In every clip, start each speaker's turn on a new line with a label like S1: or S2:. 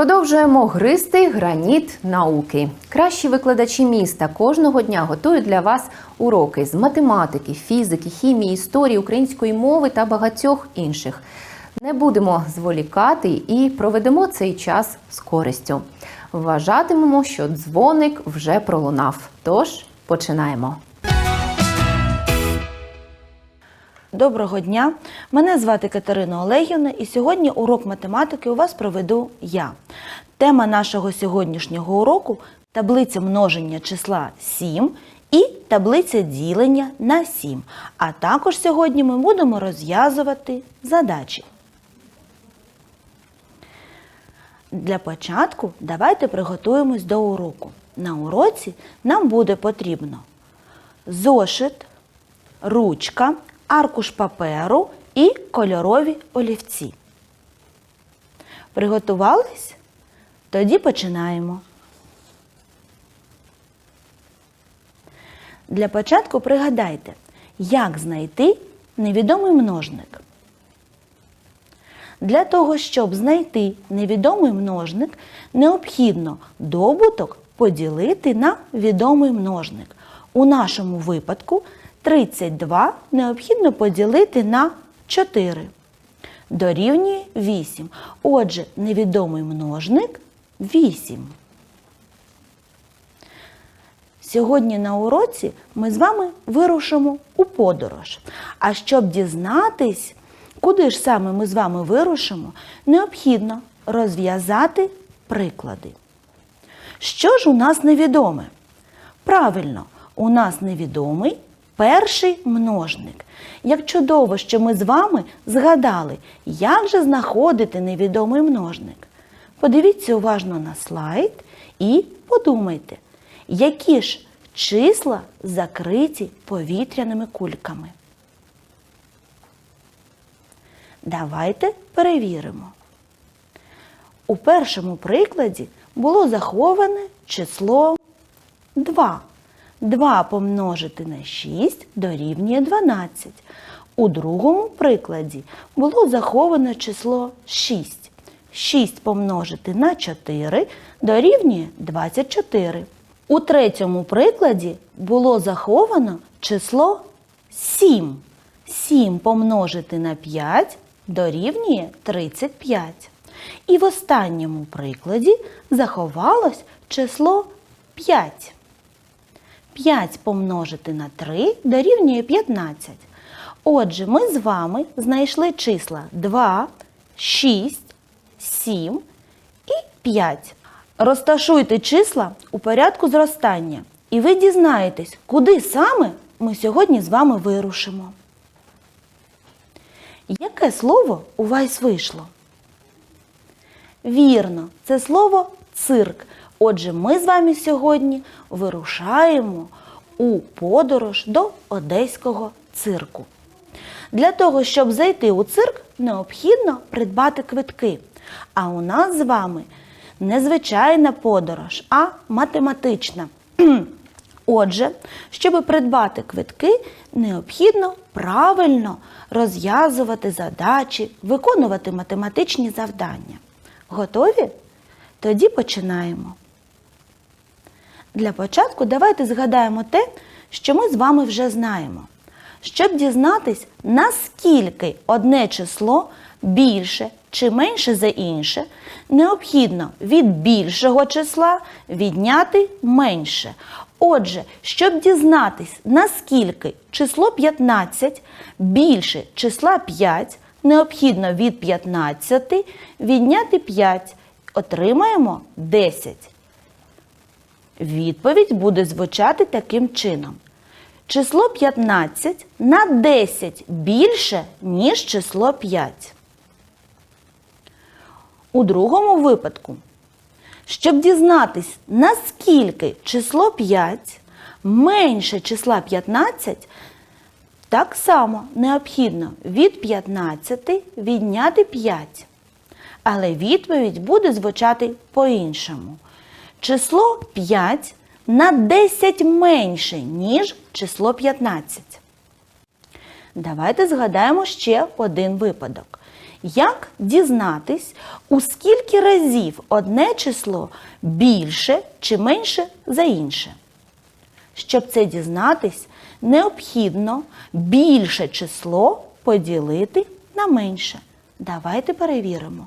S1: Продовжуємо гристи граніт науки. Кращі викладачі міста кожного дня готують для вас уроки з математики, фізики, хімії, історії, української мови та багатьох інших. Не будемо зволікати і проведемо цей час з користю. Вважатимемо, що дзвоник вже пролунав. Тож починаємо.
S2: Доброго дня! Мене звати Катерина Олегівна і сьогодні урок математики у вас проведу я. Тема нашого сьогоднішнього уроку таблиця множення числа 7 і таблиця ділення на 7. А також сьогодні ми будемо розв'язувати задачі. Для початку давайте приготуємось до уроку. На уроці нам буде потрібно зошит, ручка, аркуш паперу і кольорові олівці. Приготувались? Тоді починаємо. Для початку пригадайте, як знайти невідомий множник. Для того, щоб знайти невідомий множник, необхідно добуток поділити на відомий множник. У нашому випадку 32 необхідно поділити на 4. Дорівнює 8. Отже, невідомий множник 8. Сьогодні на уроці ми з вами вирушимо у подорож. А щоб дізнатись, куди ж саме ми з вами вирушимо, необхідно розв'язати приклади. Що ж у нас невідоме? Правильно, у нас невідомий перший множник. Як чудово, що ми з вами згадали, як же знаходити невідомий множник. Подивіться уважно на слайд і подумайте, які ж числа закриті повітряними кульками. Давайте перевіримо. У першому прикладі було заховане число 2. 2 помножити на 6 дорівнює 12. У другому прикладі було заховане число 6. 6 помножити на 4 дорівнює 24. У третьому прикладі було заховано число 7. 7 помножити на 5 дорівнює 35. І в останньому прикладі заховалось число 5. 5 помножити на 3 дорівнює 15. Отже, ми з вами знайшли числа 2, 6, 7 і 5. Розташуйте числа у порядку зростання, і ви дізнаєтесь, куди саме ми сьогодні з вами вирушимо. Яке слово у вас вийшло? Вірно, це слово цирк. Отже, ми з вами сьогодні вирушаємо у подорож до одеського цирку. Для того, щоб зайти у цирк, необхідно придбати квитки. А у нас з вами не звичайна подорож, а математична. Отже, щоб придбати квитки, необхідно правильно розв'язувати задачі, виконувати математичні завдання. Готові? Тоді починаємо. Для початку давайте згадаємо те, що ми з вами вже знаємо. Щоб дізнатись, наскільки одне число більше чи менше за інше, необхідно від більшого числа відняти менше. Отже, щоб дізнатись, наскільки число 15 більше числа 5, необхідно від 15 відняти 5. Отримаємо 10. Відповідь буде звучати таким чином. Число 15 на 10 більше, ніж число 5. У другому випадку, щоб дізнатись, наскільки число 5 менше числа 15, так само необхідно від 15 відняти 5. Але відповідь буде звучати по-іншому. Число 5 на 10 менше, ніж число 15. Давайте згадаємо ще один випадок. Як дізнатись, у скільки разів одне число більше чи менше за інше? Щоб це дізнатись, необхідно більше число поділити на менше. Давайте перевіримо.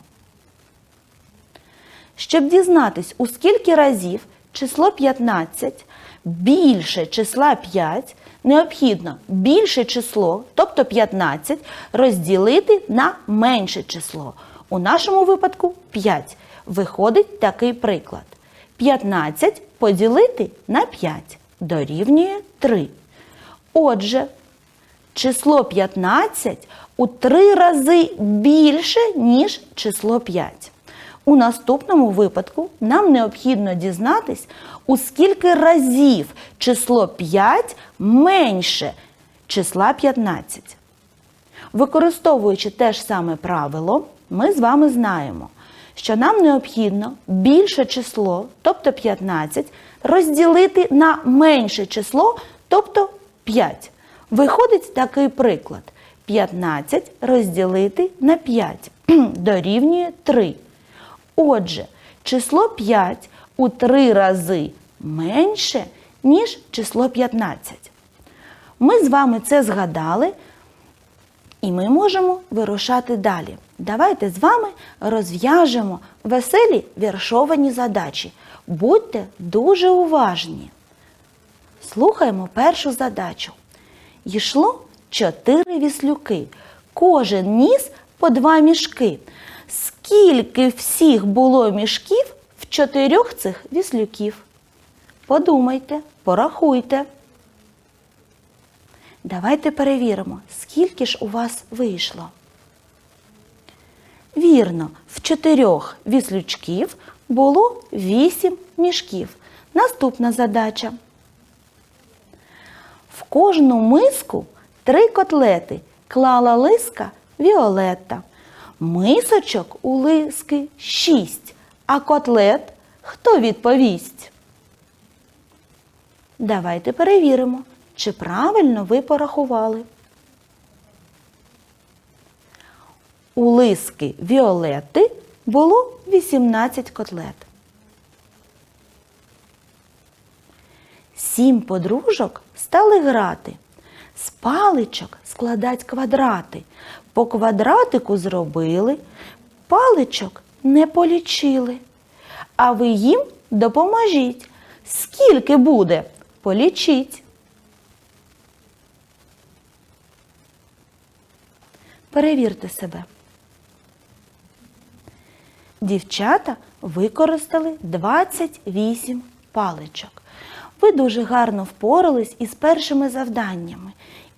S2: Щоб дізнатись, у скільки разів число 15 більше числа 5, необхідно більше число, тобто 15, розділити на менше число. У нашому випадку 5. Виходить такий приклад. 15 поділити на 5 дорівнює 3. Отже, число 15 у 3 рази більше, ніж число 5. У наступному випадку нам необхідно дізнатись, у скільки разів число 5 менше числа 15. Використовуючи те ж саме правило, ми з вами знаємо, що нам необхідно більше число, тобто 15, розділити на менше число, тобто 5. Виходить такий приклад. 15 розділити на 5 дорівнює 3. Отже, число 5 у 3 рази менше, ніж число 15. Ми з вами це згадали, і ми можемо вирушати далі. Давайте з вами розв'яжемо веселі віршовані задачі. Будьте дуже уважні. Слухаємо першу задачу. Йшло чотири віслюки. Кожен ніс по два мішки. Скільки всіх було мішків в чотирьох цих віслюків? Подумайте, порахуйте. Давайте перевіримо, скільки ж у вас вийшло. Вірно, в чотирьох віслючків було вісім мішків. Наступна задача. В кожну миску три котлети клала лиска Віолетта. Мисочок у лиски шість, а котлет хто відповість? Давайте перевіримо, чи правильно ви порахували. У лиски Віолетти було 18 котлет. Сім подружок стали грати. З паличок складать квадрати. По квадратику зробили, паличок не полічили. А ви їм допоможіть. Скільки буде? Полічіть. Перевірте себе. Дівчата використали 28 паличок. Ви дуже гарно впорались із першими завданнями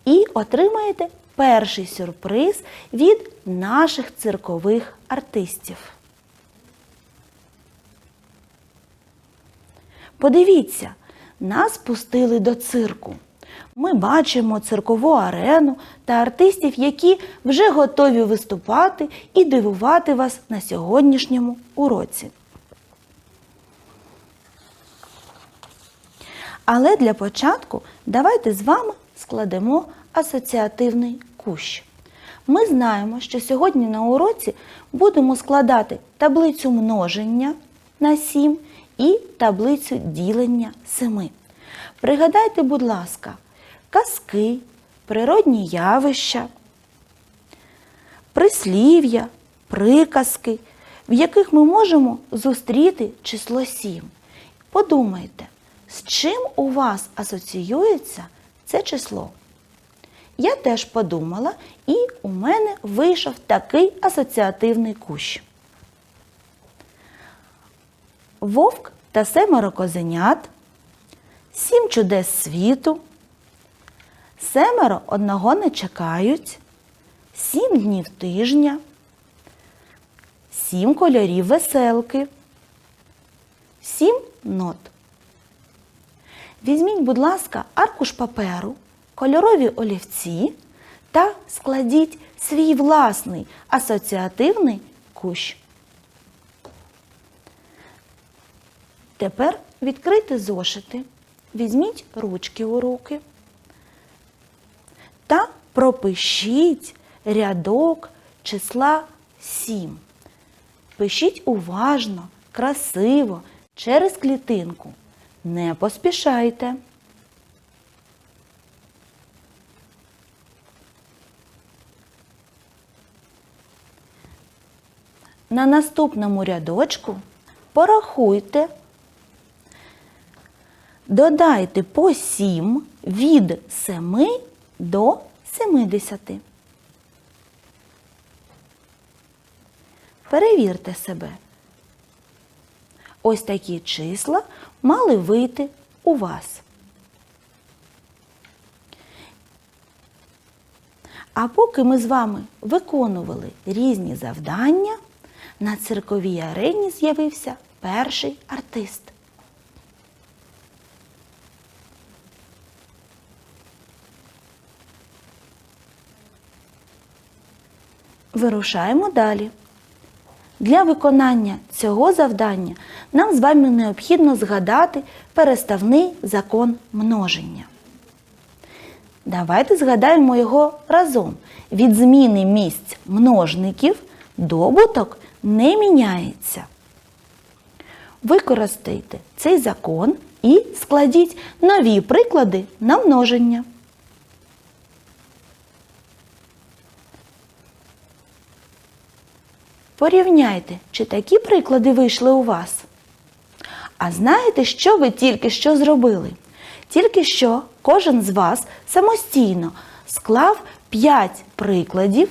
S2: і отримаєте перший сюрприз від наших циркових артистів. Подивіться, нас пустили до цирку. Ми бачимо циркову арену та артистів, які вже готові виступати і дивувати вас на сьогоднішньому уроці. Але для початку давайте з вами складемо асоціативний кущ. Ми знаємо, що сьогодні на уроці будемо складати таблицю множення на 7 і таблицю ділення 7. Пригадайте, будь ласка, казки, природні явища, прислів'я, приказки, в яких ми можемо зустріти число 7. Подумайте, з чим у вас асоціюється це число? Я теж подумала, і у мене вийшов такий асоціативний кущ. Вовк та семеро козенят, сім чудес світу, семеро одного не чекають, сім днів тижня, сім кольорів веселки, сім нот. Візьміть, будь ласка, аркуш паперу, кольорові олівці та складіть свій власний асоціативний кущ. Тепер відкрийте зошити, візьміть ручки у руки та пропишіть рядок числа 7. Пишіть уважно, красиво, через клітинку. Не поспішайте. На наступному рядочку порахуйте, додайте по 7 від 7 до 70. Перевірте себе. Ось такі числа мали вийти у вас. А поки ми з вами виконували різні завдання, на цирковій арені з'явився перший артист. Вирушаємо далі. Для виконання цього завдання нам з вами необхідно згадати переставний закон множення. Давайте згадаємо його разом. Від зміни місць множників добуток не міняється. Використайте цей закон і складіть нові приклади на множення. Порівняйте, чи такі приклади вийшли у вас. А знаєте, що ви тільки що зробили? Тільки що кожен з вас самостійно склав 5 прикладів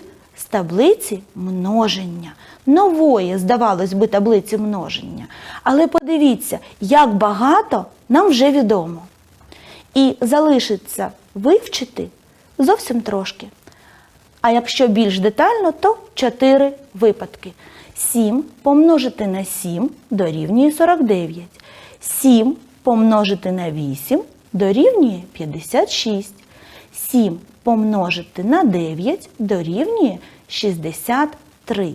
S2: таблиці множення. Нової, здавалось би, таблиці множення. Але подивіться, як багато нам вже відомо. І залишиться вивчити зовсім трошки. А якщо більш детально, то 4 випадки. 7 помножити на 7 дорівнює 49. 7 помножити на 8 дорівнює 56. 7 помножити на 9 дорівнює 63.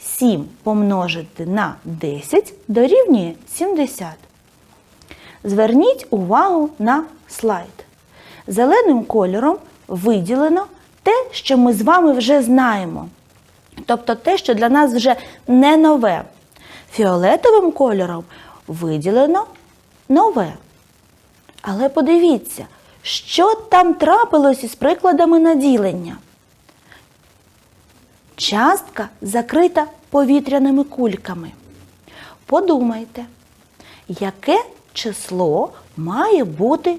S2: 7 помножити на 10 дорівнює 70. Зверніть увагу на слайд. Зеленим кольором виділено те, що ми з вами вже знаємо. Тобто те, що для нас вже не нове. Фіолетовим кольором виділено нове. Але подивіться, що там трапилось із прикладами наділення. Частка закрита повітряними кульками. Подумайте, яке число має бути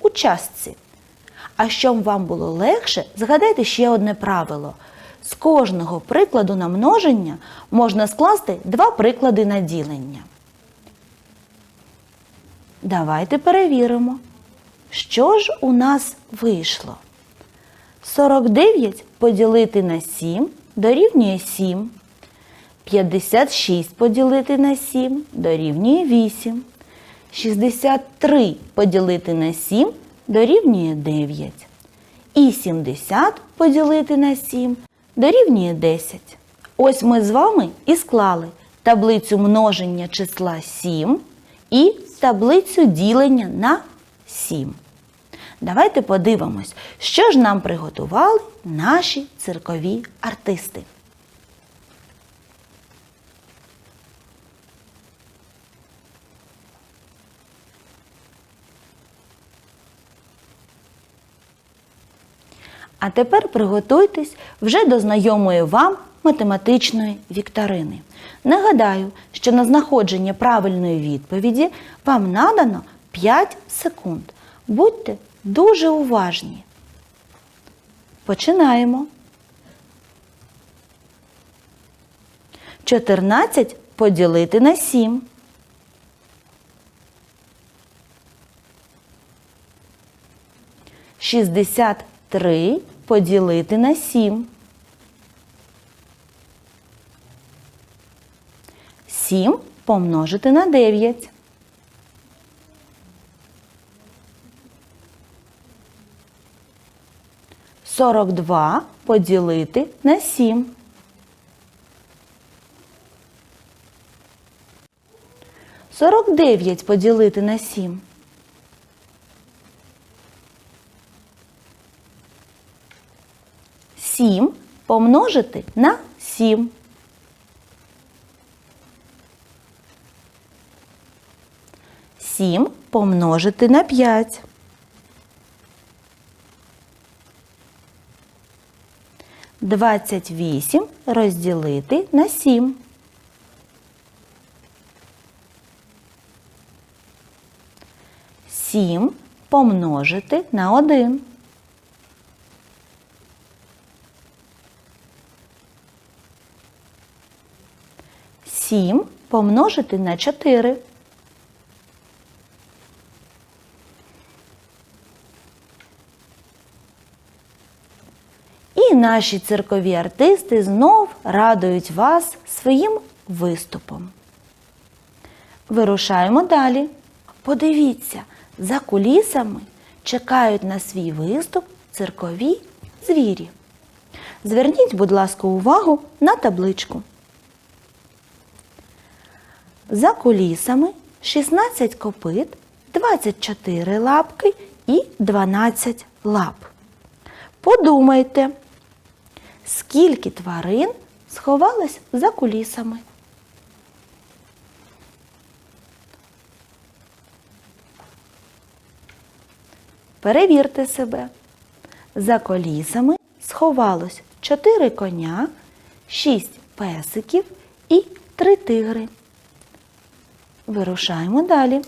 S2: у частці? А щоб вам було легше, згадайте ще одне правило. З кожного прикладу на множення можна скласти два приклади на ділення. Давайте перевіримо, що ж у нас вийшло. 49 поділити на 7 дорівнює 7. 56 поділити на 7 дорівнює 8. 63 поділити на 7 дорівнює 9. І 70 поділити на 7 дорівнює 10. Ось ми з вами і склали таблицю множення числа 7 і таблицю ділення на 7. Давайте подивимось, що ж нам приготували наші циркові артисти. А тепер приготуйтесь вже до знайомої вам математичної вікторини. Нагадаю, що на знаходження правильної відповіді вам надано 5 секунд. Будьте дуже уважні. Починаємо. 14 поділити на 7. Шістдесят три поділити на сім. Сім помножити на дев'ять. 42 поділити на 7. Сорок дев'ять поділити на сім. Сім помножити на сім. Сім помножити на п'ять. 28 розділити на 7. Сім помножити на один. Сім помножити на чотири. Наші циркові артисти знов радують вас своїм виступом. Вирушаємо далі. Подивіться, за кулісами чекають на свій виступ циркові звірі. Зверніть, будь ласка, увагу на табличку. За кулісами 16 копит, 24 лапки і 12 лап. Подумайте, скільки тварин сховалось за кулісами. Перевірте себе. За колісами сховалось 4 коня, 6 песиків і 3 тигри. Вирушаємо далі.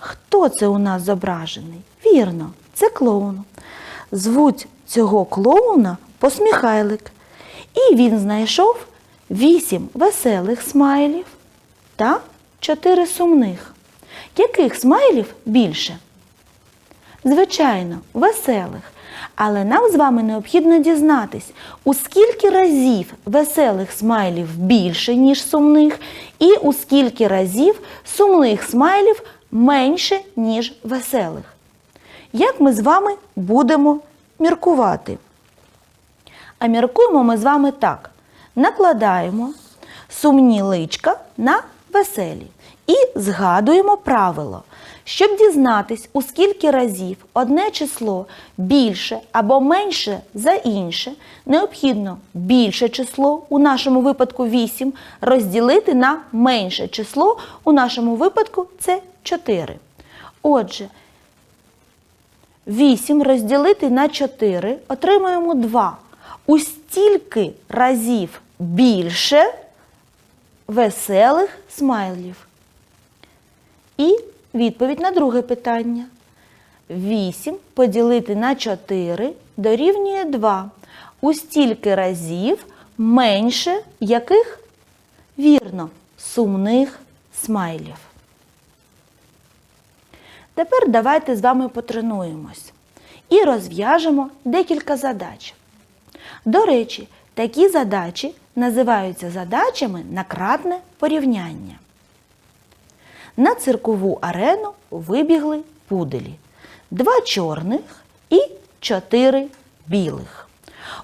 S2: Хто це у нас зображений? Вірно, це клоун. Звуть цього клоуна посміхайлик. І він знайшов вісім веселих смайлів та чотири сумних. Яких смайлів більше? Звичайно, веселих. Але нам з вами необхідно дізнатись, у скільки разів веселих смайлів більше, ніж сумних, і у скільки разів сумних смайлів менше, ніж веселих. Як ми з вами будемо міркувати? А міркуємо ми з вами так: накладаємо сумні личка на веселі і згадуємо правило. Щоб дізнатись, у скільки разів одне число більше або менше за інше, необхідно більше число, у нашому випадку 8, розділити на менше число, у нашому випадку це 4. Отже, 8 розділити на 4 отримаємо 2. У стільки разів більше веселих смайлів. І відповідь на друге питання. 8 поділити на 4 дорівнює 2. У стільки разів менше яких? Вірно, сумних смайлів. Тепер давайте з вами потренуємось і розв'яжемо декілька задач. До речі, такі задачі називаються задачами на кратне порівняння. На циркову арену вибігли пуделі. Два чорних і чотири білих.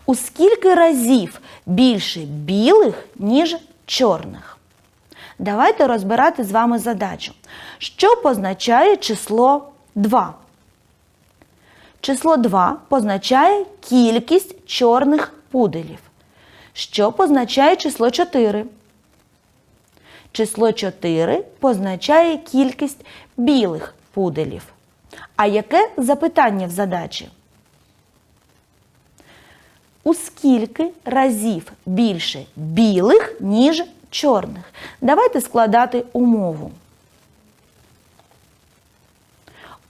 S2: У скільки разів більше білих, ніж чорних? Давайте розбирати з вами задачу. Що позначає число 2? Число 2 позначає кількість чорних пуделів. Що позначає число 4? Число 4 позначає кількість білих пуделів. А яке запитання в задачі? У скільки разів більше білих, ніж чорних? Давайте складати умову.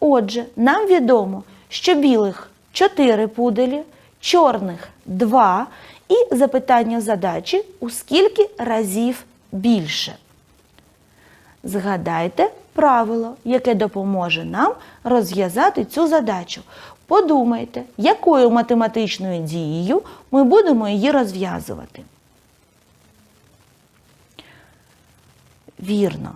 S2: Отже, нам відомо, що білих 4 пуделі, чорних 2 і запитання задачі у скільки разів більше. Згадайте правило, яке допоможе нам розв'язати цю задачу. Подумайте, якою математичною дією ми будемо її розв'язувати. Вірно.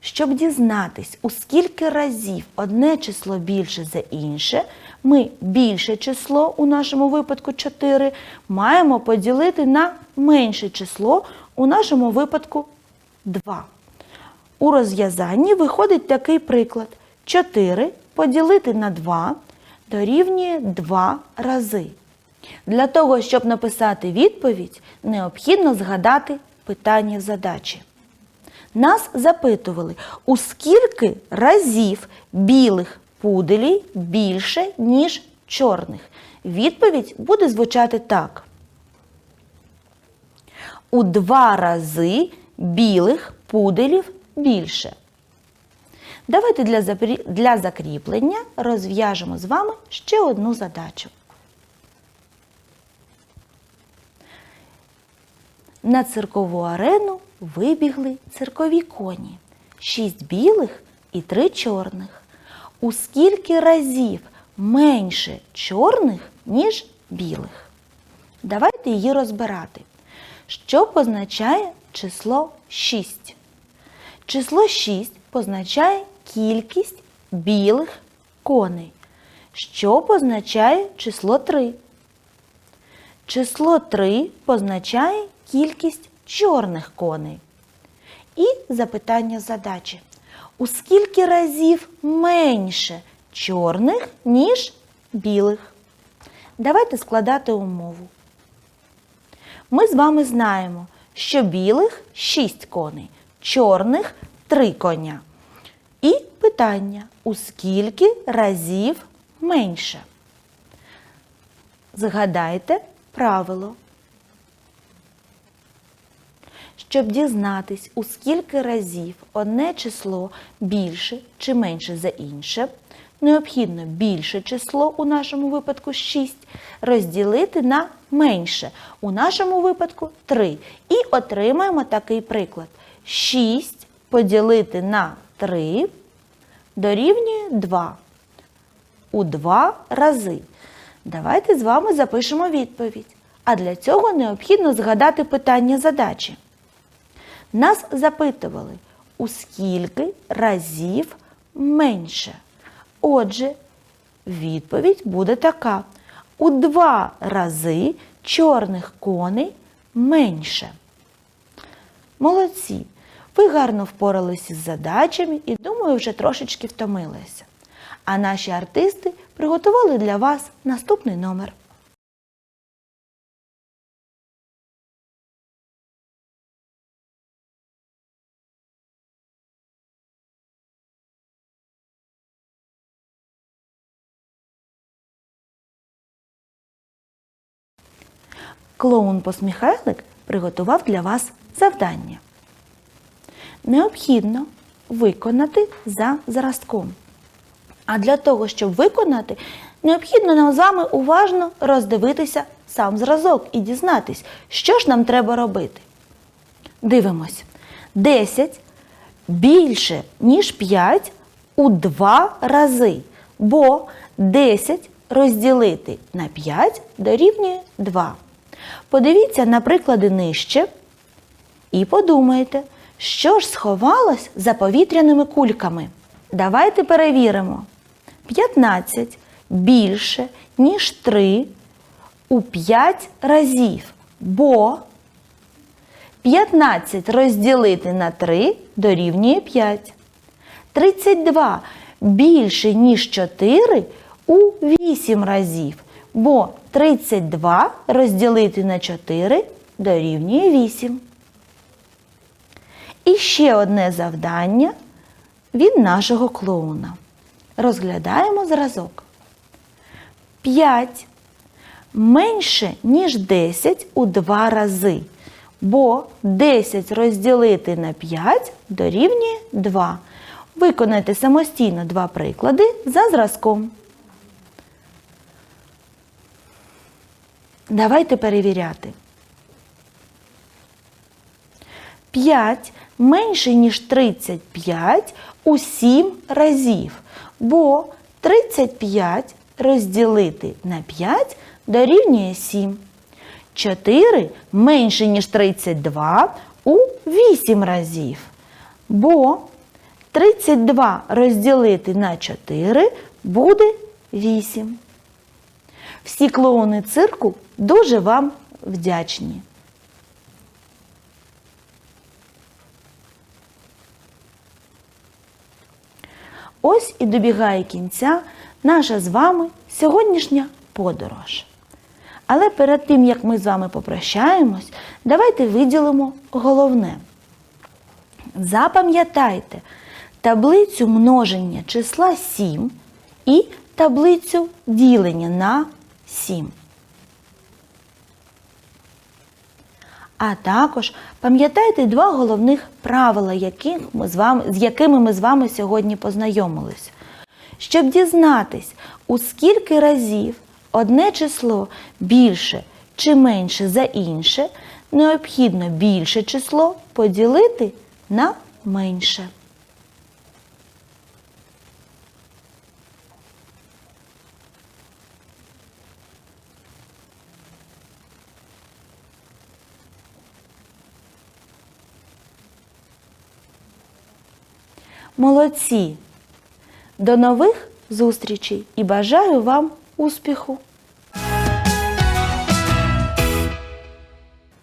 S2: Щоб дізнатись, у скільки разів одне число більше за інше, ми більше число, у нашому випадку 4, маємо поділити на менше число, у нашому випадку 2. У розв'язанні виходить такий приклад. 4 поділити на 2 дорівнює 2 рази. Для того, щоб написати відповідь, необхідно згадати питання задачі. Нас запитували, у скільки разів білих пуделів більше, ніж чорних. Відповідь буде звучати так. У два рази білих пуделів більше. Давайте для, закріплення розв'яжемо з вами ще одну задачу. На циркову арену вибігли циркові коні. Шість білих і три чорних. У скільки разів менше чорних, ніж білих? Давайте її розбирати. Що позначає число 6? Число 6 позначає кількість білих коней. Що позначає число 3? Число 3 позначає кількість чорних коней. І запитання задачі. У скільки разів менше чорних, ніж білих? Давайте складати умову. Ми з вами знаємо, що білих 6 коней, чорних 3 коня. І питання: у скільки разів менше? Згадайте правило. Щоб дізнатись, у скільки разів одне число більше чи менше за інше, необхідно більше число, у нашому випадку 6, розділити на менше, у нашому випадку 3. І отримаємо такий приклад. 6 поділити на 3 дорівнює 2. У 2 рази. Давайте з вами запишемо відповідь. А для цього необхідно згадати питання задачі. Нас запитували, у скільки разів менше. Отже, відповідь буде така: у два рази чорних коней менше. Молодці! Ви гарно впоралися з задачами і, думаю, вже трошечки втомилися. А наші артисти приготували для вас наступний номер. Клоун посміхайлик приготував для вас завдання. Необхідно виконати за зразком. А для того, щоб виконати, необхідно нам з вами уважно роздивитися сам зразок і дізнатись, що ж нам треба робити. Дивимось. 10 більше, ніж 5 у 2 рази, бо 10 розділити на 5 дорівнює 2. Подивіться на приклади нижче і подумайте, що ж сховалось за повітряними кульками. Давайте перевіримо. 15 більше, ніж 3 у 5 разів, бо 15 розділити на 3 дорівнює 5. 32 більше, ніж 4 у 8 разів, бо 32 розділити на 4 дорівнює 8. І ще одне завдання від нашого клоуна. Розглядаємо зразок. 5 менше, ніж 10 у 2 рази, бо 10 розділити на 5 дорівнює 2. Виконайте самостійно два приклади за зразком. Давайте перевіряти. 5 менше, ніж 35 у 7 разів, бо 35 розділити на 5 дорівнює 7. 4 менше, ніж 32 у 8 разів, бо 32 розділити на 4 буде 8. Всі клоуни цирку дуже вам вдячні. Ось і добігає кінця наша з вами сьогоднішня подорож. Але перед тим, як ми з вами попрощаємось, давайте виділимо головне. Запам'ятайте таблицю множення числа 7 і таблицю ділення на 7. А також пам'ятайте два головних правила, яких ми з, вами, з якими ми з вами сьогодні познайомилися. Щоб дізнатись, у скільки разів одне число більше чи менше за інше, необхідно більше число поділити на менше. Молодці! До нових зустрічей і бажаю вам успіху!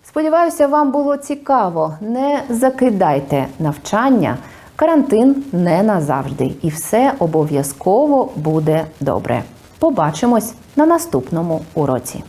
S1: Сподіваюся, вам було цікаво. Не закидайте навчання. Карантин не назавжди, і все обов'язково буде добре. Побачимось на наступному уроці.